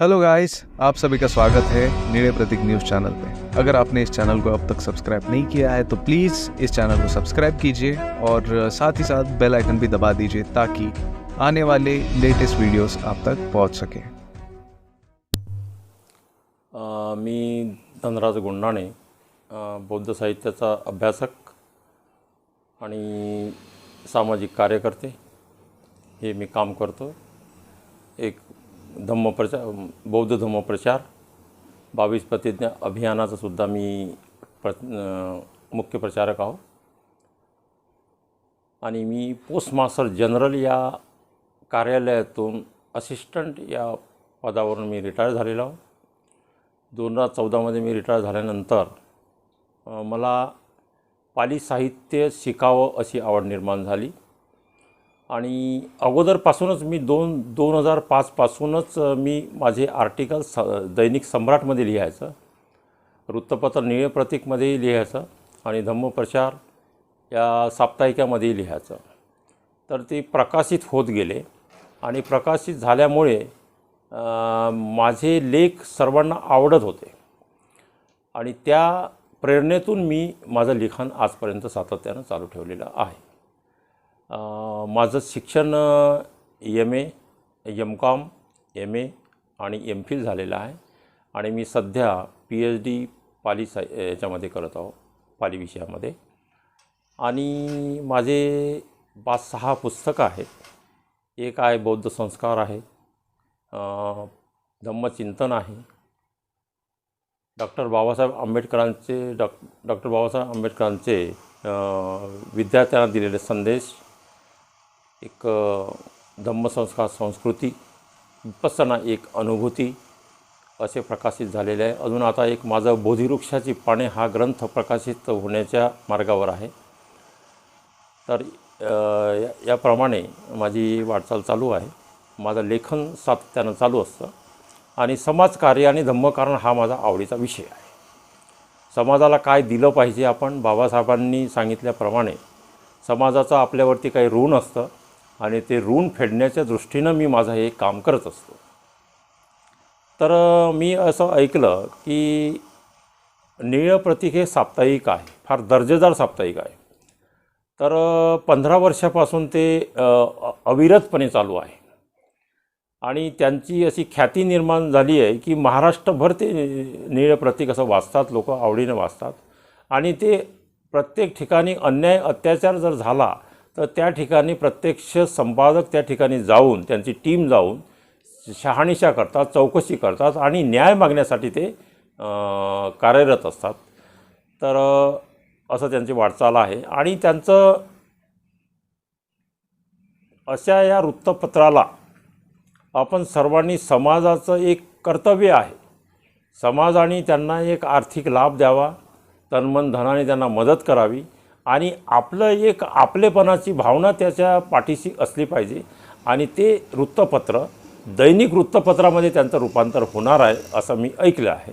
Hello guys आप सभी का स्वागत है नीड़े प्रतीक न्यूज चैनल पे। अगर आपने इस चैनल को अब तक सब्सक्राइब नहीं किया है तो प्लीज़ इस चैनल को सब्सक्राइब कीजिए और साथ ही साथ बेल आइकन भी दबा दीजिए ताकि आने वाले लेटेस्ट वीडियोस आप तक पहुंच सके। मी धनराज गुंडाणे बौद्ध साहित्याचा अभ्यासक आणि सामाजिक कार्यकर्ते. हे मी काम करतो. एक धम्मप्रचार बौद्ध धम्मप्रचार बावीस प्रतिज्ञा अभियानाचा सुद्धा मी प्र मुख्य प्रचारक आहो. आणि मी पोस्ट मास्टर जनरल या कार्यालयातून असिस्टंट या पदावरून मी रिटायर झालेलो आहो. दोन हजार चौदामध्ये मी रिटायर झाल्यानंतर मला पाली साहित्य शिकावं अशी आवड निर्माण झाली. आणि अगोदरपासूनच मी दोन दोन हजार पाचपासूनच मी माझे आर्टिकल स दैनिक सम्राटमध्ये लिहायचं. वृत्तपत्र निळे प्रतीकमध्येही लिहायचं आणि धम्मप्रचार या साप्ताहिकामध्येही लिहायचं. तर ते प्रकाशित होत गेले आणि प्रकाशित झाल्यामुळे माझे लेख सर्वांना आवडत होते. आणि त्या प्रेरणेतून मी माझं लिखाण आजपर्यंत सातत्यानं चालू ठेवलेलं आहे. माझं शिक्षण M A M Com M A आणि एम फिल झालेलं आहे. आणि मी सध्या पी एच डी पाली सा याच्यामध्ये करत आहो पाली विषयामध्ये. आणि माझे पाच सहा पुस्तकं आहेत. एक आहे बौद्ध संस्कार आहे धम्मचिंतन आहे. डॉक्टर बाबासाहेब आंबेडकरांचे डॉक डॉक्टर बाबासाहेब आंबेडकरांचे विद्यार्थ्यांना दिलेले संदेश एक धम्मसंस्कार संस्कृती विपसना एक अनुभूती असे प्रकाशित झालेले आहे. अजून आता एक माझं बोधिवृक्षाची पाने हा ग्रंथ प्रकाशित होण्याच्या मार्गावर आहे. तर या- याप्रमाणे माझी वाटचाल चालू आहे. माझं लेखन सातत्यानं चालू असतं. आणि समाजकार्य आणि धम्मकारण हा माझा आवडीचा विषय आहे. समाजाला काय दिलं पाहिजे आपण? बाबासाहेबांनी सांगितल्याप्रमाणे समाजाचं आपल्यावरती काही ऋण असतं. आणि ते ऋण फेडण्याच्या दृष्टीनं मी माझं हे काम करत असतो. तर मी असं ऐकलं की निळ प्रतीक हे साप्ताहिक आहे फार दर्जेदार साप्ताहिक आहे. तर पंधरा वर्षापासून ते अविरतपणे चालू आहे. आणि त्यांची अशी ख्याती निर्माण झाली आहे की महाराष्ट्रभर ते निळ प्रतीक असं वाचतात लोक आवडीनं वाचतात. आणि ते प्रत्येक ठिकाणी अन्याय अत्याचार जर झाला तर त्या ठिकाणी प्रत्यक्ष संपादक त्या ठिकाणी जाऊन त्यांची टीम जाऊन शहानिशा करतात चौकशी करतात आणि न्याय मागण्यासाठी ते कार्यरत असतात. तर असं त्यांची वाटचाल आहे. आणि त्यांचं अशा या वृत्तपत्राला आपण सर्वांनी समाजाचं एक कर्तव्य आहे. समाजाने त्यांना एक आर्थिक लाभ द्यावा तन्मन धनाने त्यांना मदत करावी. आणि आपलं एक आपलेपणाची भावना त्याच्या पाठीशी असली पाहिजे. आणि ते वृत्तपत्र दैनिक वृत्तपत्रामध्ये त्यांचं रूपांतर होणार आहे असं मी ऐकलं आहे.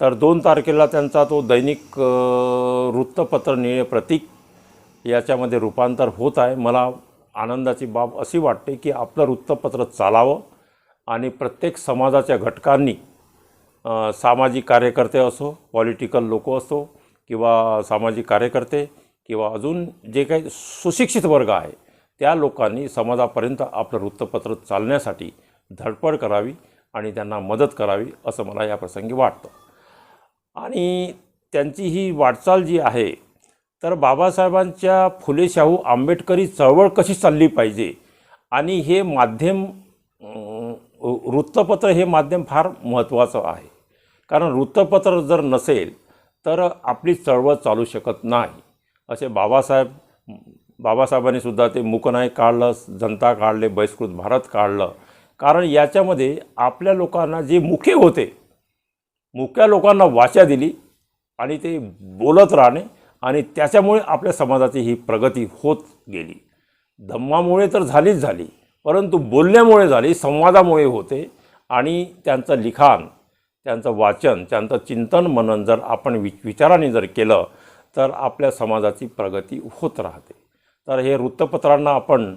तर दोन तारखेला त्यांचा तो दैनिक वृत्तपत्र निळे प्रतीक याच्यामध्ये रूपांतर होत आहे. मला आनंदाची बाब अशी वाटते की आपलं वृत्तपत्र चालावं आणि प्रत्येक समाजाच्या घटकांनी सामाजिक कार्यकर्ते असो पॉलिटिकल लोक असो किंवा सामाजिक कार्यकर्ते किंवा अजून जे काही सुशिक्षित वर्ग आहे त्या लोकांनी समाजापर्यंत आपलं वृत्तपत्र चालण्यासाठी धडपड करावी आणि त्यांना मदत करावी असं मला या प्रसंगी वाटतं. आणि त्यांची ही वाटचाल जी आहे तर बाबासाहेबांच्या फुलेशाहू आंबेडकरी चळवळ कशी चालली पाहिजे? आणि हे माध्यम वृत्तपत्र हे माध्यम फार महत्त्वाचं आहे. कारण वृत्तपत्र जर नसेल तर आपली चळवळ चालू शकत नाही. असे बाबासाहेब बाबासाहेबांनी सुद्धा ते मुकनाय काढलं जनता काढले बहिष्कृत भारत काढलं. कारण याच्यामध्ये आपल्या लोकांना जे मुखे होते मुक्या लोकांना वाचा दिली आणि ते बोलत राहणे आणि त्याच्यामुळे आपल्या समाजाची ही प्रगती होत गेली. धम्मामुळे तर झालीच झाली परंतु बोलण्यामुळे झाली संवादामुळे होते आणि त्यांचं लिखाण त्यांचं वाचन त्यांचं चिंतन मनन जर आपण वि विचाराने जर केलं तर आपल्या समाजाची प्रगती होत राहते. तर हे वृत्तपत्रांना आपण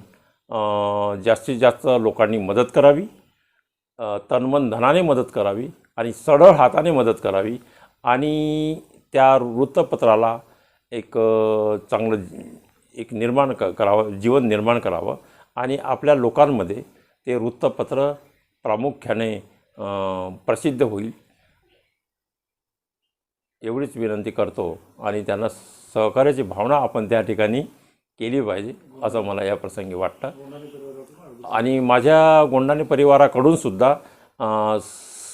जास्तीत जास्त लोकांनी मदत करावी तनमन धनाने मदत करावी आणि सढळ हाताने मदत करावी आणि त्या वृत्तपत्राला एक चांगलं एक निर्माण क करावं जीवन निर्माण करावं आणि आपल्या लोकांमध्ये ते वृत्तपत्र प्रामुख्याने प्रसिद्ध होईल. एवढीच विनंती करतो आणि त्यांना सहकार्याची भावना आपण त्या ठिकाणी केली पाहिजे असं मला या प्रसंगी वाटतं. आणि माझ्या गोंडाने परिवाराकडून सुद्धा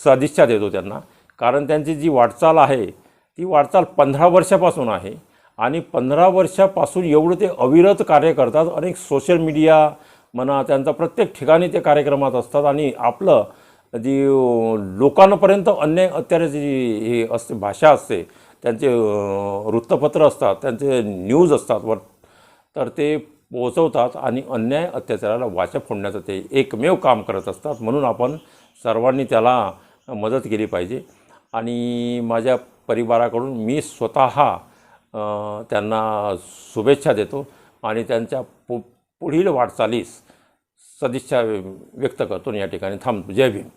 सदिच्छा देतो त्यांना. कारण त्यांची जी वाटचाल आहे ती वाटचाल पंधरा वर्षापासून आहे. आणि पंधरा वर्षापासून एवढं ते अविरत कार्य करतात. अनेक सोशल मीडिया म्हणा त्यांचा प्रत्येक ठिकाणी ते कार्यक्रमात असतात. आणि आपलं जी लोकांपर्यंत अन्याय अत्यारे जी हे असते भाषा असते त्यांचे वृत्तपत्र असतात त्यांचे न्यूज असतात वर तर ते पोहोचवतात आणि अन्याय अत्याचाराला वाचा फोडण्याचं ते एकमेव काम करत असतात म्हणून आपण सर्वांनी त्याला मदत केली पाहिजे. आणि माझ्या परिवाराकडून मी स्वतः त्यांना शुभेच्छा देतो आणि त्यांच्या पु पुढील वाटचालीस सदिच्छा व्यक्त करतो. आणि या ठिकाणी थांबतो. जय भीम.